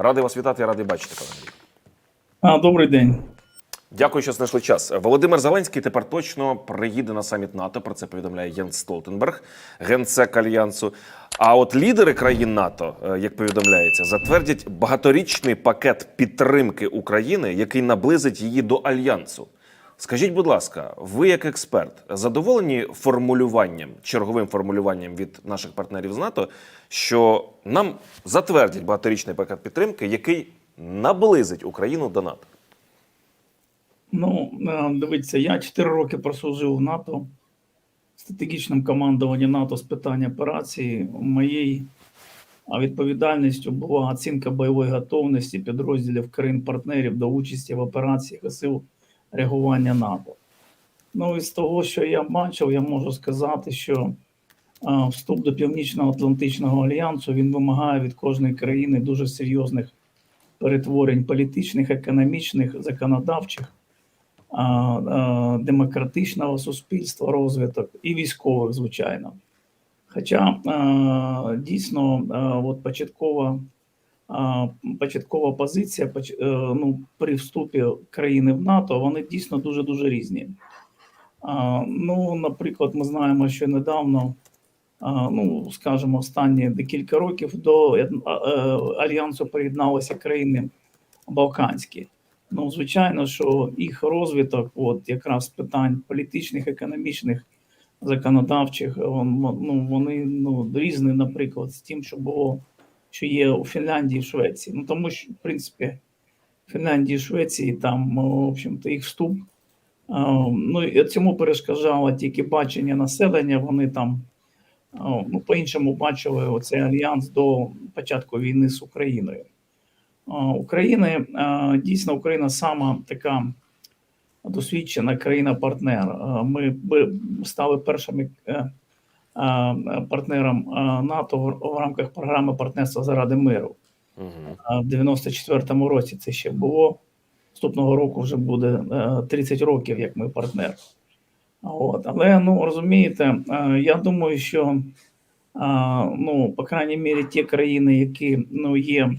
Радий вас вітати, радий бачити, пане Андрій. А, добрий день. Дякую, що знайшли час. Володимир Зеленський тепер точно приїде на саміт НАТО. Про це повідомляє Єнс Столтенберг, генсек альянсу. А от лідери країн НАТО, е, як повідомляється, затвердять багаторічний пакет підтримки України, який наблизить її до альянсу. Скажіть, будь ласка, ви як експерт задоволені формулюванням, черговим формулюванням від наших партнерів з НАТО, що нам затвердять багаторічний пакет підтримки, який наблизить Україну до НАТО? Ну, е, дивіться, я 4 роки прослужив в НАТО, в стратегічному командуванні НАТО з питань операції. Моєю відповідальністю була оцінка бойової готовності підрозділів країн-партнерів до участі в операціях сил реагування НАТО. Ну, і з того, що я бачив, я можу сказати, що е, вступ до Північно-Атлантичного альянсу він вимагає від кожної країни дуже серйозних перетворень політичних, економічних, законодавчих, а, а, демократичного суспільства, розвиток і військових, звичайно. Хоча дійсно от початкова, початкова позиція е, ну, при вступі країни в НАТО, вони дійсно дуже дуже різні. Ну, наприклад, ми знаємо, що недавно, ну скажімо, останні декілька років до е, е, альянсу приєдналися країни Балканські. Ну, звичайно, що їх розвиток, от якраз питань політичних, економічних, законодавчих, ну, вони ну, різні, наприклад, з тим, що було, що є у Фінляндії і Швеції. Ну, тому що, в принципі, Фінляндії і Швеції там, в общем-то, їх вступ. Ну, і цьому перешкоджало тільки бачення населення. Вони там ну, по-іншому бачили оцей альянс до початку війни з Україною. України дійсно Україна сама така досвідчена країна-партнер. Ми стали першими е, партнером НАТО в- рамках програми партнерства заради миру. Угу. В 94-му році це ще було. Наступного року вже буде е, 30 років, як ми партнер. От. Але ну розумієте, е, я думаю, що ну, по крайній мірі, ті країни, які ну, є,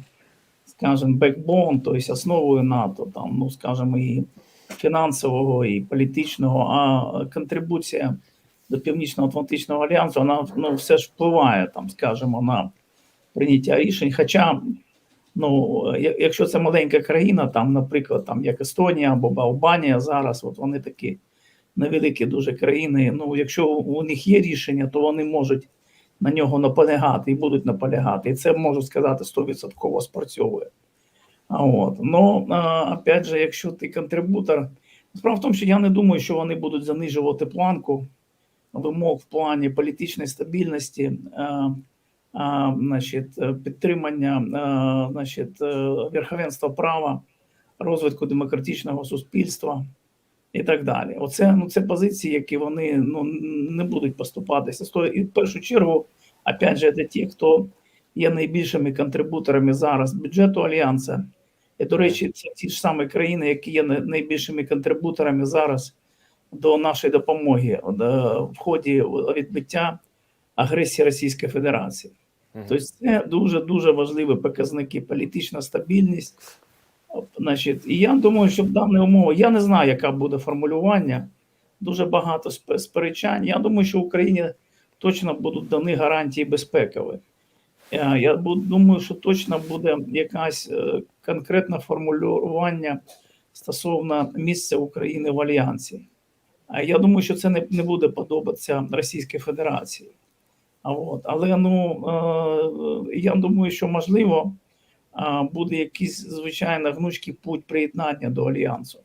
скажімо, бекбон, тобто основою НАТО, там, ну, скажімо, і фінансового, і політичного, а контрибуція до Північно-Атлантичного альянсу, вона ну, все ж впливає, там, скажімо, на прийняття рішень. Хоча, ну, якщо це маленька країна, там, наприклад, там, як Естонія або Албанія зараз, от вони такі невеликі дуже країни. Ну, якщо у них є рішення, то вони можуть на нього наполягати і будуть наполягати. І це можу сказати 100% спрацьовує. А от ну опять же, якщо ти контрибутор, справа в тому, що я не думаю, що вони будуть занижувати планку вимог в плані політичної стабільності, а, а, значить, е, підтримання значить, е, верховенства права, розвитку демократичного суспільства і так далі. Оце ну це позиції, які вони ну не будуть поступатися. І в першу чергу, опять же, це ті, хто є найбільшими контрибуторами зараз бюджету альянсу. І, до речі, це ті ж самі країни, які є най- найбільшими контрибуторами зараз до нашої допомоги е, в ході відбиття агресії Російської Федерації. Тобто це дуже дуже важливі показники. Політична стабільність. Значить, і я думаю, що в даній умови я не знаю, яка буде формулювання. Дуже багато сперечань. Я думаю, що Україні точно будуть дані гарантії безпекові. Е, Я думаю, що точно буде якась е, конкретне формулювання стосовно місця України в альянсі. Я думаю, що це не, не буде подобатися Російській Федерації. А от, але ну е, я думаю, що можливо а, буде якийсь звичайно гнучкий путь приєднання до альянсу.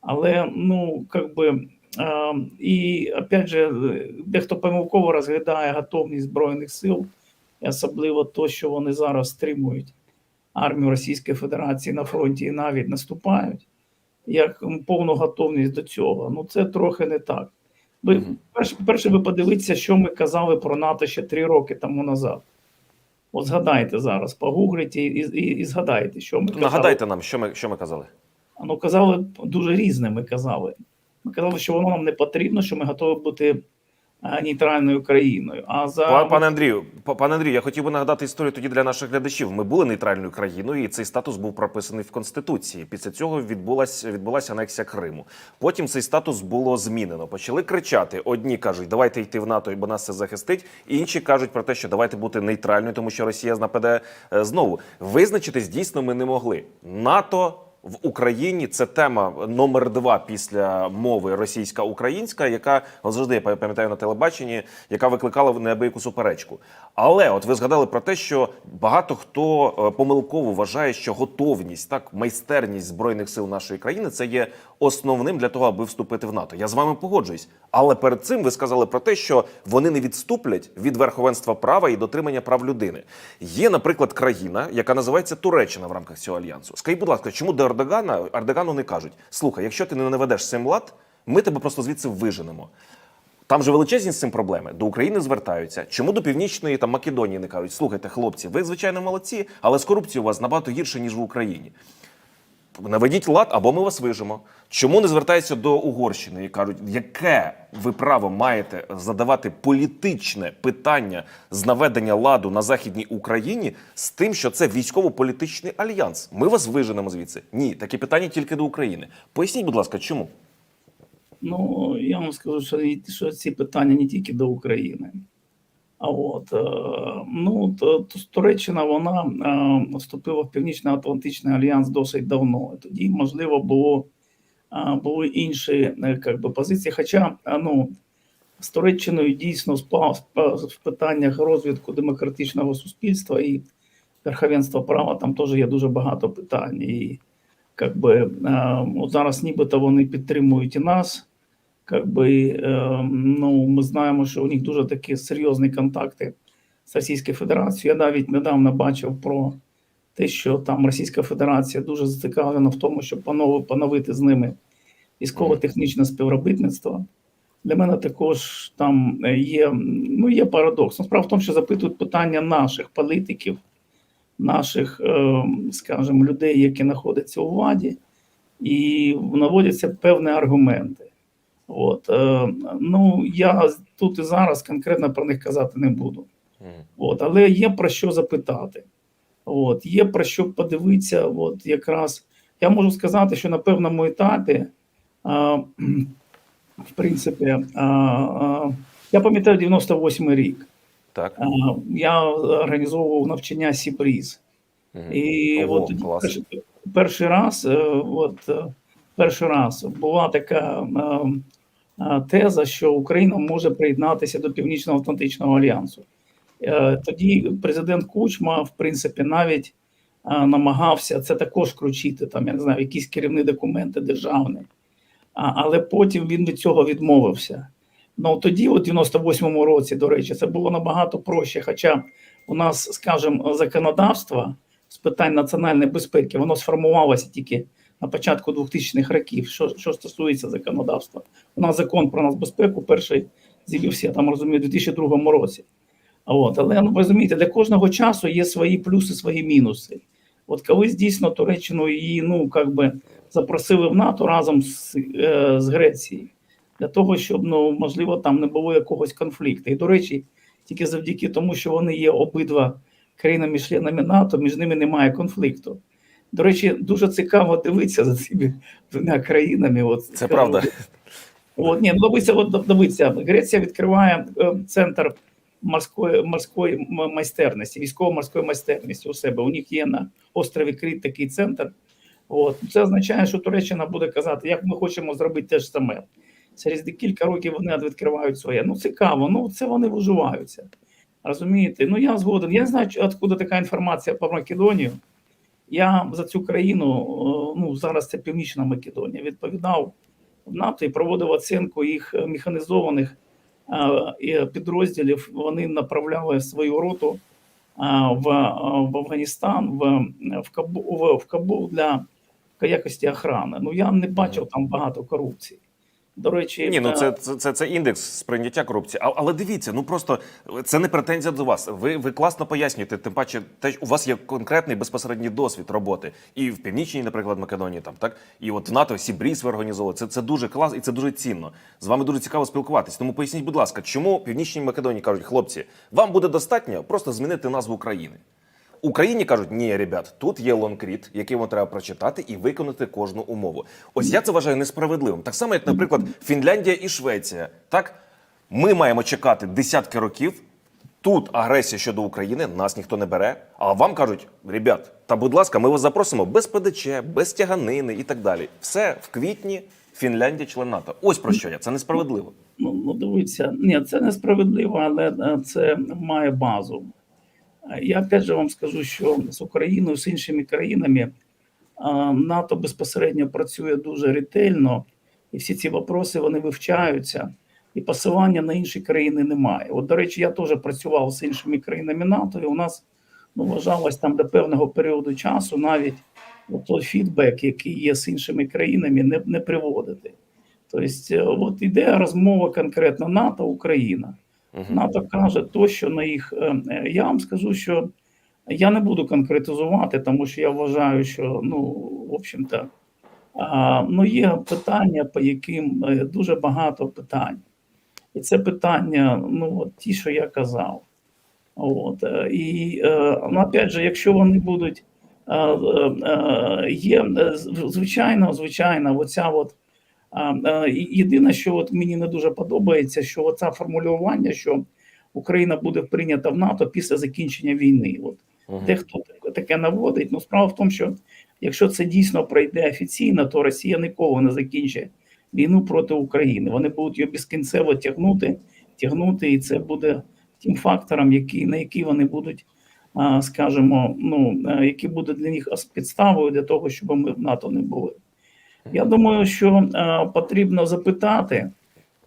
Але ну как би е, і опять же, е, дехто помилково розглядає готовність збройних сил, і особливо то, що вони зараз стримують армію Російської Федерації на фронті і навіть наступають, як повну готовність до цього. Ну це трохи не так. Ви перше, перше ви подивіться, що ми казали про НАТО ще три роки тому назад. От згадайте зараз, погугліть і, і, і згадайте, що ми казали. Нагадайте нам, що ми, що ми казали. Ну, казали дуже різне. Ми казали. Ми казали, що воно нам не потрібно, що ми готові бути нейтральною країною. А за Пане Андрію, пане Андрію, я хотів би нагадати історію тоді для наших глядачів. Ми були нейтральною країною, і цей статус був прописаний в конституції. Після цього відбулася відбулася анексія Криму. Потім цей статус було змінено. Почали кричати: одні кажуть, давайте йти в НАТО, бо нас це захистить. Інші кажуть про те, що давайте бути нейтральною, тому що Росія нападе е, знову. Визначитись дійсно ми не могли. НАТО. В Україні це тема номер два після мови російська-українська, яка завжди я пам'ятаю на телебаченні, яка викликала неабияку суперечку. Але от ви згадали про те, що багато хто е, помилково вважає, що готовність, так майстерність збройних сил нашої країни це є основним для того, аби вступити в НАТО. Я з вами погоджуюсь. Але перед цим ви сказали про те, що вони не відступлять від верховенства права і дотримання прав людини. Є, наприклад, країна, яка називається Туреччина в рамках цього альянсу. Скажіть, будь ласка, чому до Ердогана Ердогану не кажуть: слухай, якщо ти не наведеш цим лад, ми тебе просто звідси виженемо. Там же величезні з цим проблеми. До України звертаються. Чому до північної там Македонії не кажуть? Слухайте, хлопці, ви звичайно молодці, але з корупцією у вас набагато гірше ніж в Україні. Наведіть лад, або ми вас вижимо. Чому не звертаються до Угорщини і кажуть, яке ви право маєте задавати політичне питання з наведення ладу на західній Україні з тим, що це військово-політичний альянс? Ми вас виженемо звідси. Ні, такі питання тільки до України. Поясніть, будь ласка, чому? Ну, я вам скажу, що, що ці питання не тільки до України. А от е, ну то, то Туреччина вона е, вступила в Північно-Атлантичний альянс досить давно. Тоді, можливо, було е, були інші як би, позиції. Хоча ну, з Туреччиною дійсно спав в питаннях розвитку демократичного суспільства і верховенства права там теж є дуже багато питань. І как би, е, от зараз нібито вони підтримують і нас. Как би, е, ну, ми знаємо, що у них дуже такі серйозні контакти з Російською Федерацією. Я навіть недавно бачив про те, що там Російська Федерація дуже зацікавлена в тому, щоб поновити з ними військово-технічне співробітництво. Для мене також там є, ну, є парадокс. Ну, Справа в тому, що запитують питання наших політиків, наших, е, скажімо, людей, які знаходяться у владі, і наводяться певні аргументи. От, е, ну, я тут і зараз конкретно про них казати не буду. От, але є про що запитати. От, є про що подивитися. От, якраз я можу сказати, що на певному етапі, а, в принципі, а, а, я пам'ятаю 98 рік. Так. Я організовував навчання Сібріз. І Ого, от клас. перший, раз, е, от е, перший раз була така е, е, теза, що Україна може приєднатися до Північно-Атлантичного альянсу. Е, Тоді президент Кучма, в принципі, навіть е, намагався це також кручити, там я не знаю, якісь керівні документи державні. Але потім він від цього відмовився. Ну тоді, у 98-му році, до речі, це було набагато проще. Хоча у нас, скажімо, законодавство з питань національної безпеки, воно сформувалося тільки на початку 2000-х років. Що, що стосується законодавства, у нас закон про нацбезпеку перший з'явився, там розумію, у 2002 році. От, але ну, розумієте, для кожного часу є свої плюси, свої мінуси. От колись дійсно Туреччину її ну как би запросили в НАТО разом з, е, з Грецією для того, щоб ну можливо там не було якогось конфлікту. І до речі, тільки завдяки тому, що вони є обидва країнами-членами НАТО, між ними немає конфлікту. До речі, дуже цікаво дивитися за цими двома країнами. От, Це правда. От, ні, ну дивіться, от дивіться, Греція відкриває е, центр морської морської майстерності, військово-морської майстерності у себе. У них є на острові Кріт такий центр. От це означає, що Туреччина буде казати, як ми хочемо зробити те ж саме. Через кілька років вони відкривають своє. Ну цікаво, ну це вони виживаються. Розумієте? Ну я згоден. Я не знаю, откуда така інформація про Македонію. Я за цю країну, е, ну зараз це Північна Македонія, відповідав в НАТО і проводив оцінку їх механізованих е, підрозділів. Вони направляли свою роту е, в, в Афганістан, в, в, Кабу, в, в Кабул для якості охорони. Ну я не бачив там багато корупції. До речі, Ні, ну це, це, це, це індекс сприйняття корупції. А, але дивіться, ну просто це не претензія до вас. Ви, ви класно пояснюєте. Тим паче, те, у вас є конкретний безпосередній досвід роботи і в північній, наприклад, Македонії, там так і от в НАТО Сібріс ви організовували. Це, це дуже клас і це дуже цінно. З вами дуже цікаво спілкуватись. Тому поясніть, будь ласка, чому північній Македонії кажуть, хлопці, вам буде достатньо просто змінити назву країни. Україні кажуть, ні, ребят, тут є лонкріт, який вам треба прочитати і виконати кожну умову. Ось я це вважаю несправедливим. Так само, як, наприклад, Фінляндія і Швеція. Так, ми маємо чекати десятки років. Тут агресія щодо України, нас ніхто не бере. А вам кажуть, ребят, та будь ласка, ми вас запросимо без ПДЧ, без тяганини і так далі. Все в квітні Фінляндія член НАТО. Ось про що я. Це несправедливо. Ну, ну дивіться, ні, це несправедливо, але е, це має базу. Я опять же вам скажу, що з Україною, з іншими країнами НАТО безпосередньо працює дуже ретельно, і всі ці вопроси вони вивчаються, і посилання на інші країни немає. От, до речі, я теж працював з іншими країнами НАТО, і у нас ну, вважалось там до певного періоду часу навіть той фідбек, який є з іншими країнами, не, не приводити. Тобто, е, от іде розмова конкретно НАТО, Україна. НАТО каже то, що на їх. е, е, Я вам скажу, що я не буду конкретизувати, тому що я вважаю, що ну, в общем-то, ну, є питання, по яким е, дуже багато питань. І це питання, ну, от ті, що я казав. От, і ну, опять же, якщо вони будуть. Є, звичайно, звичайно, оця от Єдине, що от мені не дуже подобається, що оце формулювання, що Україна буде прийнята в НАТО після закінчення війни. От Мгм. дехто так- таке наводить. Ну, справа в тому, що якщо це дійсно пройде офіційно, то Росія ніколи не закінчить війну проти України. Вони будуть її безкінцево тягнути, тягнути, і це буде тим фактором, який, на який вони будуть, скажімо, ну, е, які буде для них підставою для того, щоб ми в НАТО не були. Я думаю, що е, потрібно запитати, е,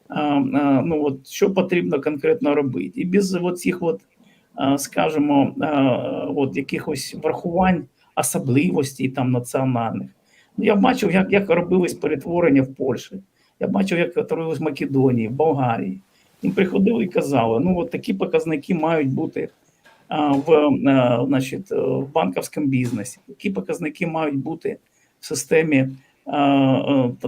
е, ну от що потрібно конкретно робити, і без оцих, от, е, скажімо, е, от якихось врахувань особливостей там національних. Ну, я бачив, як, як робились перетворення в Польщі. Я бачив, як робилось в Македонії, в Болгарії. Їм приходили і казали: ну от такі показники мають бути а, в, е, значить, е, в банківському бізнесі, такі показники мають бути в системі е, е,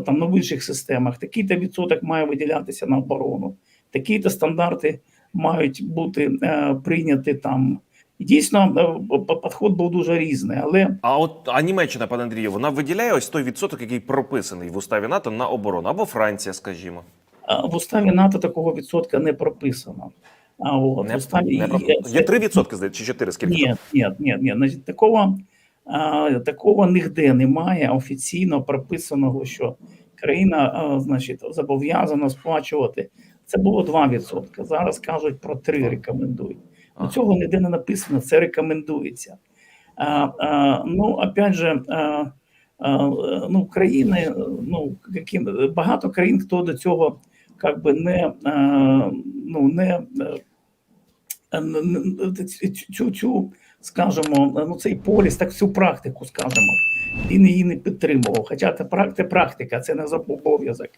там ну, в інших системах. Такий-то відсоток має виділятися на оборону, такі-то стандарти мають бути е, прийняті там. І дійсно, е, підход був дуже різний, але А от а Німеччина, пане Андрію, вона виділяє ось той відсоток, який прописаний в уставі НАТО на оборону, або Франція, скажімо. в уставі НАТО такого відсотка не прописано. А от Не, уставі не, і- є 3 відсотки, здається, чи 4, скільки? Ні, ні, ні, ні. Значить, такого, такого нігде немає офіційно прописаного, що країна значить, зобов'язана сплачувати. Це було 2%. Зараз кажуть про 3 рекомендують. Ну, цього ніде не написано, це рекомендується. А, а, ну, опять же, а, а, ну, країни, ну, які, багато країн, хто до цього как би не, а, ну, не е, цю, цю, скажімо, ну цей поліс, так всю практику, скажімо, він її не підтримував. Хоча це прак- це практика, це не обов'язок.